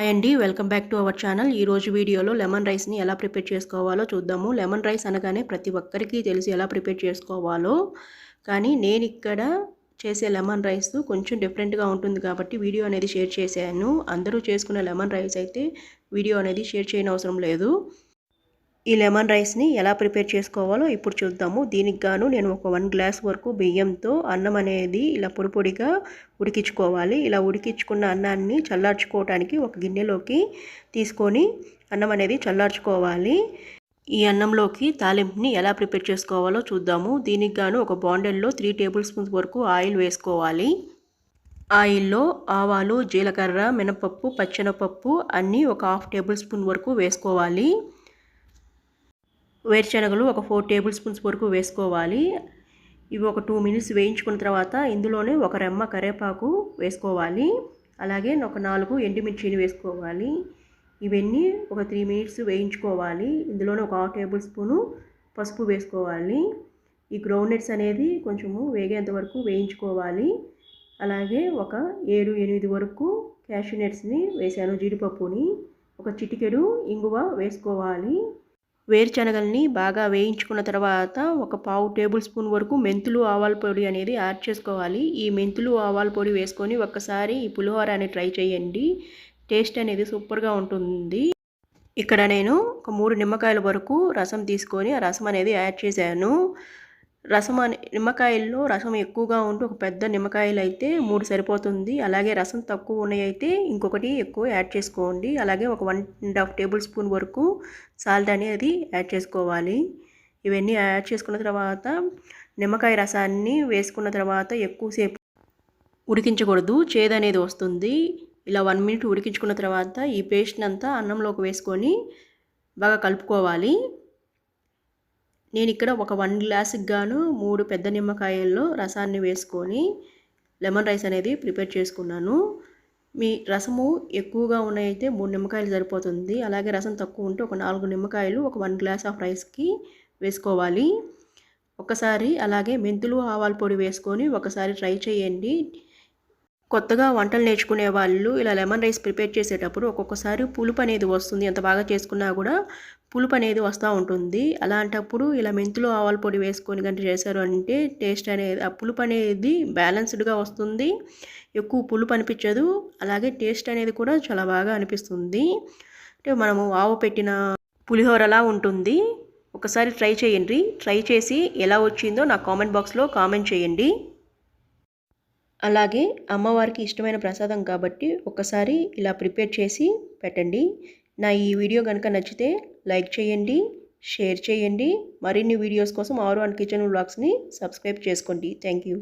Hi అండి welcome back to our channel ఈ రోజు వీడియోలో లెమన్ రైస్ని ఎలా ప్రిపేర్ చేసుకోవాలో చూద్దాము. లెమన్ రైస్ అనగానే ప్రతి ఒక్కరికి తెలిసి ఎలా ప్రిపేర్ చేసుకోవాలో. కానీ నేను ఇక్కడ చేసే లెమన్ రైస్ కొంచెం డిఫరెంట్గా ఉంటుంది కాబట్టి వీడియో అనేది షేర్ చేశాను. అందరూ చేసుకునే లెమన్ రైస్ అయితే వీడియో అనేది షేర్ చేయనవసరం లేదు. ఈ లెమన్ రైస్ని ఎలా ప్రిపేర్ చేసుకోవాలో ఇప్పుడు చూద్దాము. దీనికి గాను నేను ఒక వన్ గ్లాస్ వరకు బియ్యంతో అన్నం అనేది ఇలా పొడి పొడిగా ఉడికించుకోవాలి. ఇలా ఉడికించుకున్న అన్నాన్ని చల్లార్చుకోవటానికి ఒక గిన్నెలోకి తీసుకొని అన్నం అనేది చల్లార్చుకోవాలి. ఈ అన్నంలోకి తాలింపుని ఎలా ప్రిపేర్ చేసుకోవాలో చూద్దాము. దీనికి గాను ఒక బాండెల్లో త్రీ టేబుల్ స్పూన్స్ వరకు ఆయిల్ వేసుకోవాలి. ఆయిల్లో ఆవాలు జీలకర్ర మినపప్పు పచ్చెనపప్పు అన్నీ ఒక హాఫ్ టేబుల్ స్పూన్ వరకు వేసుకోవాలి. వేరుశనగలు ఒక ఫోర్ టేబుల్ స్పూన్స్ వరకు వేసుకోవాలి. ఇవి ఒక టూ మినిట్స్ వేయించుకున్న తర్వాత ఇందులోనే ఒక రెమ్మ కరేపాకు వేసుకోవాలి. అలాగే ఒక నాలుగు ఎండుమిర్చిని వేసుకోవాలి. ఇవన్నీ ఒక త్రీ మినిట్స్ వేయించుకోవాలి. ఇందులోనే ఒక హాఫ్ టేబుల్ స్పూను పసుపు వేసుకోవాలి. ఈ గ్రౌండ్నట్స్ అనేది కొంచెము వేగేంత వరకు వేయించుకోవాలి. అలాగే ఒక ఏడు ఎనిమిది వరకు క్యాషూ నట్స్ని వేసాను జీడిపప్పుని. ఒక చిటికెడు ఇంగువ వేసుకోవాలి. వేరుశనగల్ని బాగా వేయించుకున్న తర్వాత ఒక పావు టేబుల్ స్పూన్ వరకు మెంతులు ఆవాల పొడి అనేది యాడ్ చేసుకోవాలి. ఈ మెంతులు ఆవాల పొడి వేసుకొని ఒక్కసారి ఈ పులిహోర ట్రై చేయండి. టేస్ట్ అనేది సూపర్గా ఉంటుంది. ఇక్కడ నేను ఒక మూడు నిమ్మకాయల వరకు రసం తీసుకొని ఆ రసం అనేది యాడ్ చేశాను. రసం అనే నిమ్మకాయల్లో రసం ఎక్కువగా ఉంటే ఒక పెద్ద నిమ్మకాయలు అయితే మూడు సరిపోతుంది. అలాగే రసం తక్కువ ఉన్నాయి అయితే ఇంకొకటి ఎక్కువ యాడ్ చేసుకోండి. అలాగే ఒక one and half tablespoon వరకు సాల్ట్ అనేది యాడ్ చేసుకోవాలి. ఇవన్నీ యాడ్ చేసుకున్న తర్వాత నిమ్మకాయ రసాన్ని వేసుకున్న తర్వాత ఎక్కువసేపు ఉడికించకూడదు. చేదు అనేది వస్తుంది. ఇలా వన్ మినిట్ ఉడికించుకున్న తర్వాత ఈ పేస్ట్ని అంతా అన్నంలోకి వేసుకొని బాగా కలుపుకోవాలి. నేను ఇక్కడ ఒక వన్ గ్లాస్కి గాను మూడు పెద్ద నిమ్మకాయల్లో రసాన్ని వేసుకొని లెమన్ రైస్ అనేది ప్రిపేర్ చేసుకున్నాను. మీ రసము ఎక్కువగా ఉన్నాయైతే మూడు నిమ్మకాయలు సరిపోతుంది. అలాగే రసం తక్కువ ఉంటే ఒక నాలుగు నిమ్మకాయలు ఒక వన్ గ్లాస్ ఆఫ్ రైస్కి వేసుకోవాలి. ఒకసారి అలాగే మెంతులు ఆవాల పొడి వేసుకొని ఒకసారి ట్రై చేయండి. కొత్తగా వంటలు నేర్చుకునే వాళ్ళు ఇలా లెమన్ రైస్ ప్రిపేర్ చేసేటప్పుడు ఒక్కొక్కసారి పులుపు అనేది వస్తుంది. ఎంత బాగా చేసుకున్నా కూడా పులుపు అనేది వస్తూ ఉంటుంది. అలాంటప్పుడు ఇలా మెంతులు ఆవాల పొడి వేసుకొని కనుక చేశారు అంటే టేస్ట్ అనేది ఆ పులుపు అనేది బ్యాలెన్స్డ్గా వస్తుంది. ఎక్కువ పులుపు అనిపించదు. అలాగే టేస్ట్ అనేది కూడా చాలా బాగా అనిపిస్తుంది. అంటే మనము ఆవు పెట్టిన పులిహోరలా ఉంటుంది. ఒకసారి ట్రై చేయండి. ట్రై చేసి ఎలా వచ్చిందో నా కామెంట్ బాక్స్లో కామెంట్ చేయండి. అలాగే అమ్మవారికి ఇష్టమైన ప్రసాదం కాబట్టి ఒకసారి ఇలా ప్రిపేర్ చేసి పెట్టండి. నా ఈ వీడియో కనుక నచ్చితే లైక్ చేయండి షేర్ చేయండి. మరిన్ని వీడియోస్ కోసం ఆరు అండ్ కిచెన్ వ్లాగ్స్ని సబ్స్క్రైబ్ చేసుకోండి. Thank you